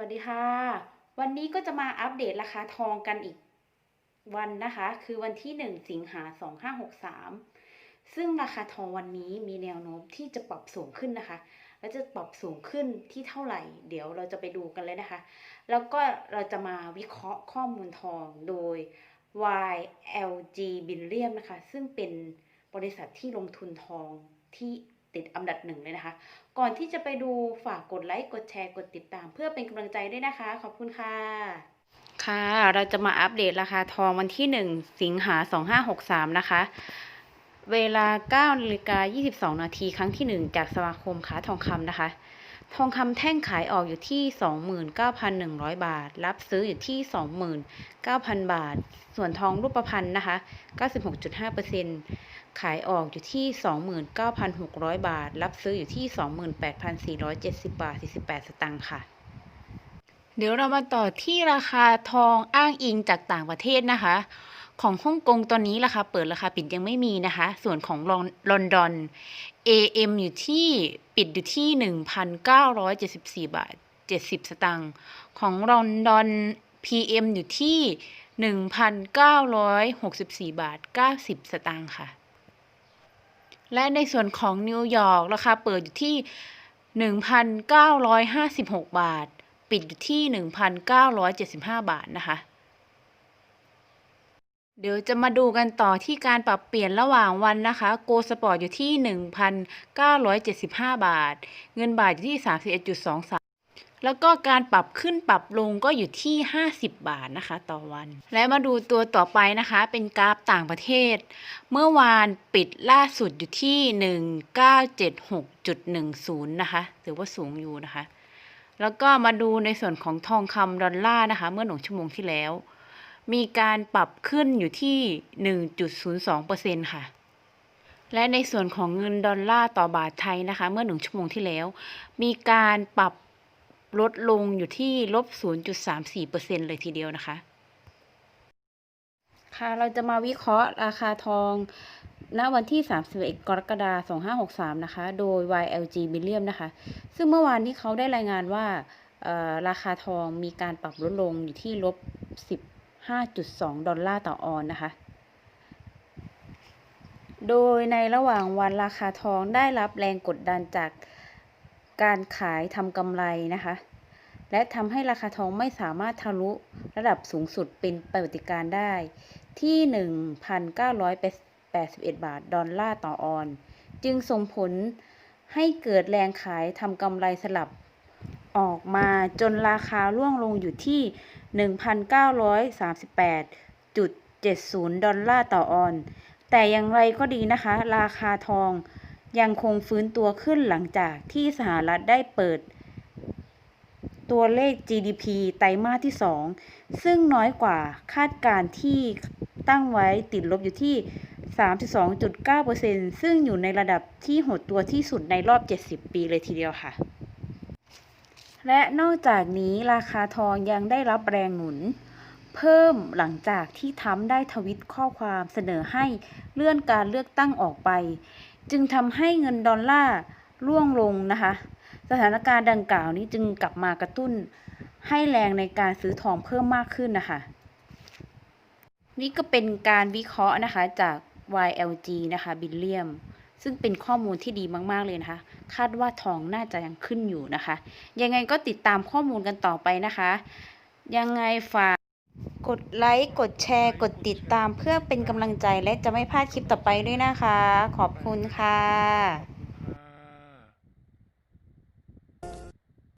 วัสดีค่ะ วันนี้ก็จะมาอัปเดตราคาทองกันอีกวันนะคะ คือวันที่ 1 สิงหา 2563 ซึ่งราคาทองวันนี้มีแนวโน้มที่จะปรับสูงขึ้นนะคะ และจะปรับสูงขึ้นที่เท่าไหร่ เดี๋ยวเราจะไปดูกันเลยนะคะ แล้วก็เราจะมาวิเคราะห์ข้อมูลทองโดย YLG b i l l i a m นะคะ ซึ่งเป็นบริษัทที่ลงทุนทองที่ ติดอันดับหนึ่งเลยนะคะ ก่อนที่จะไปดูฝากกดไลค์กดแชร์กดติดตาม เพื่อเป็นกำลังใจด้วยนะคะ ขอบคุณค่ะ ค่ะ เราจะมาอัปเดตราคาทองวันที่ 1 สิงหา 2563 นะคะ เวลา9นาฬิกา22 นาทีครั้งที่ 1 จากสมาคมค้าทองคำนะคะ ทองคำแท่งขายออกอยู่ที่ 29,100 บาท รับซื้ออยู่ที่ 29,000 บาท ส่วนทองรูปพรรณนะคะ 96.5%ขายออกอยู่ที่ 29,600 บาท รับซื้ออยู่ที่ 28,470 บาท 48 สตางค์ค่ะ เดี๋ยวเรามาต่อที่ราคาทองอ้างอิงจากต่างประเทศนะคะ ของฮ่องกงตอนนี้ราคาเปิดราคาปิดยังไม่มีนะคะ ส่วนของลอนดอน AM อยู่ที่ปิดอยู่ที่ 1,974 บาท 70 สตางค์ของลอนดอน PM อยู่ที่ 1,964 บาท 90 สตางค์ค่ะ และในส่วนของนิวยอร์กราคาเปิดอยู่ที่ 1,956 บาท ปิดอยู่ที่ 1,975 บาทนะคะ เดี๋ยวจะมาดูกันต่อที่การปรับเปลี่ยนระหว่างวันนะคะโกสปอร์ตอยู่ที่ 1,975 บาท เงินบาทอยู่ที่ 31.23 แล้วก็การปรับขึ้นปรับลงก็อยู่ที่ 50 บาทนะคะ ต่อวัน และมาดูตัวต่อไปนะคะ เป็นกราฟต่างประเทศ เมื่อวานปิดล่าสุดอยู่ที่ 1976.10 นะคะถือว่าสูงอยู่นะคะ แล้วก็มาดูในส่วนของทองคำดอลลาร์นะคะ เมื่อหนึ่งชั่วโมงที่แล้ว มีการปรับขึ้นอยู่ที่ 1.02%ค่ะ และในส่วนของเงินดอลลาร์ต่อบาทไทยนะคะ เมื่อหนึ่งชั่วโมงที่แล้ว มีการปรับลดลงอยู่ที่ลบ 0.34%เลยทีเดียวนะคะ ค่ะเราจะมาวิเคราะห์ราคาทองณวันที่ 31 กรกฎาคม 2563 นะคะ โดย YLG b i l l i a m นะคะ ซึ่งเมื่อวานที่เขาได้รายงานว่า ราคาทองมีการปรับลดลงอยู่ที่ลบ 5.2 ดอลลาร์ต่อออนนะคะ โดยในระหว่างวันราคาทองได้รับแรงกดดันจากการขายทำกำไรนะคะ และทำให้ราคาทองไม่สามารถทะลุระดับสูงสุดเป็นประวัติการได้ที่ 1,981 บาทดอลลาร์ต่อออน จึงส่งผลให้เกิดแรงขายทำกำไรสลับ ออกมาจนราคาร่วงลงอยู่ที่ 1,938.70 ดอลลาร์ต่อออน แต่อย่างไรก็ดีนะคะ ราคาทองยังคงฟื้นตัวขึ้นหลังจากที่สหรัฐได้เปิด ตัวเลข GDP ไตรมาสที่ 2 ซึ่งน้อยกว่าคาดการที่ตั้งไว้ติดลบอยู่ที่ 32.9%ซึ่งอยู่ในระดับที่หดตัวที่สุดในรอบ 70 ปีเลยทีเดียวค่ะ และนอกจากนี้ราคาทองยังได้รับแรงหนุน เพิ่มหลังจากที่ทำได้ทวิตข้อความเสนอให้เลื่อนการเลือกตั้งออกไป จึงทำให้เงินดอลลาร์ร่วงลงนะคะ สถานการณ์ดังกล่าวนี้จึงกลับมากระตุ้นให้แรงในการซื้อทองเพิ่มมากขึ้นนะคะ นี่ก็เป็นการวิเคราะห์นะคะจาก YLG นะคะบิลเลียม ซึ่งเป็นข้อมูลที่ดีมาก ๆ เลยนะคะ คาดว่าทองน่าจะยังขึ้นอยู่นะคะ ยังไงก็ติดตามข้อมูลกันต่อไปนะคะ ยังไงฝากกดไลค์ กดแชร์ กดติดตามเพื่อเป็นกำลังใจและจะไม่พลาดคลิปต่อไปด้วยนะคะ ขอบคุณค่ะ